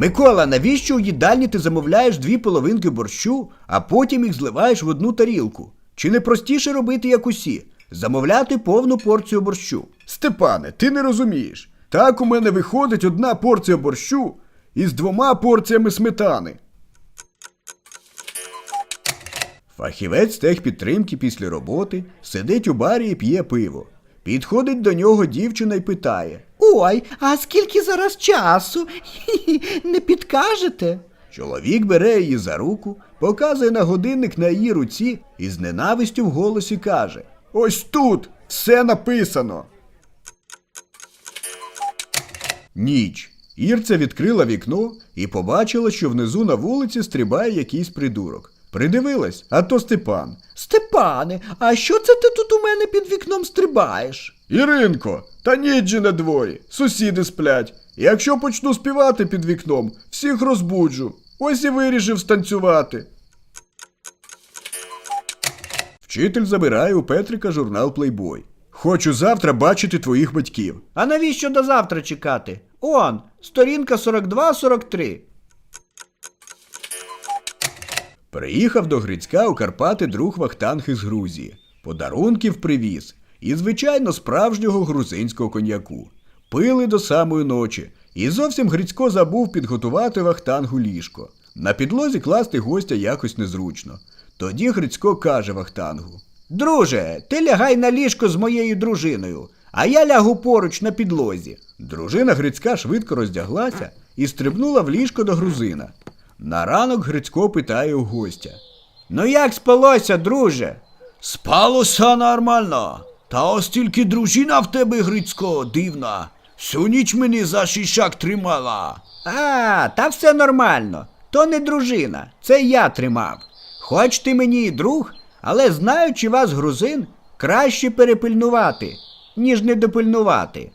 Микола, навіщо у їдальні ти замовляєш дві половинки борщу, а потім їх зливаєш в одну тарілку? Чи не простіше робити, як усі? Замовляти повну порцію борщу. Степане, ти не розумієш. Так у мене виходить одна порція борщу із двома порціями сметани. Фахівець техпідтримки після роботи сидить у барі і п'є пиво. Підходить до нього дівчина і питає: Ой, а скільки зараз часу? Не підкажете? Чоловік бере її за руку, показує на годинник на її руці і з ненавистю в голосі каже: Ось тут все написано. Ніч. Ірця відкрила вікно і побачила, що внизу на вулиці стрибає якийсь придурок. Придивилась, а то Степан. Степане, а що це ти тут у мене під вікном стрибаєш? Іринко, та ніч же на дворі, сусіди сплять. Якщо почну співати під вікном, всіх розбуджу. Ось і вирішив станцювати. Вчитель забирає у Петрика журнал Плейбой. Хочу завтра бачити твоїх батьків. А навіщо до завтра чекати? Он, сторінка 42-43. Приїхав до Грицька у Карпати друг Вахтанг із Грузії. Подарунків привіз. І, звичайно, справжнього грузинського коньяку. Пили до самої ночі. І зовсім Грицько забув підготувати Вахтангу ліжко. На підлозі класти гостя якось незручно. Тоді Грицько каже Вахтангу. Друже, ти лягай на ліжко з моєю дружиною, а я лягу поруч на підлозі. Дружина Грицька швидко роздяглася і стрибнула в ліжко до грузина. На ранок Грицько питає у гостя. Ну як спалося, друже? Спалося нормально. Та ось тільки дружина в тебе, Грицько, дивна. Всю ніч мені за шишак тримала. А, та все нормально. То не дружина, це я тримав. Хоч ти мені і друг, але знаючи вас, грузин, краще перепильнувати, ніж не допильнувати.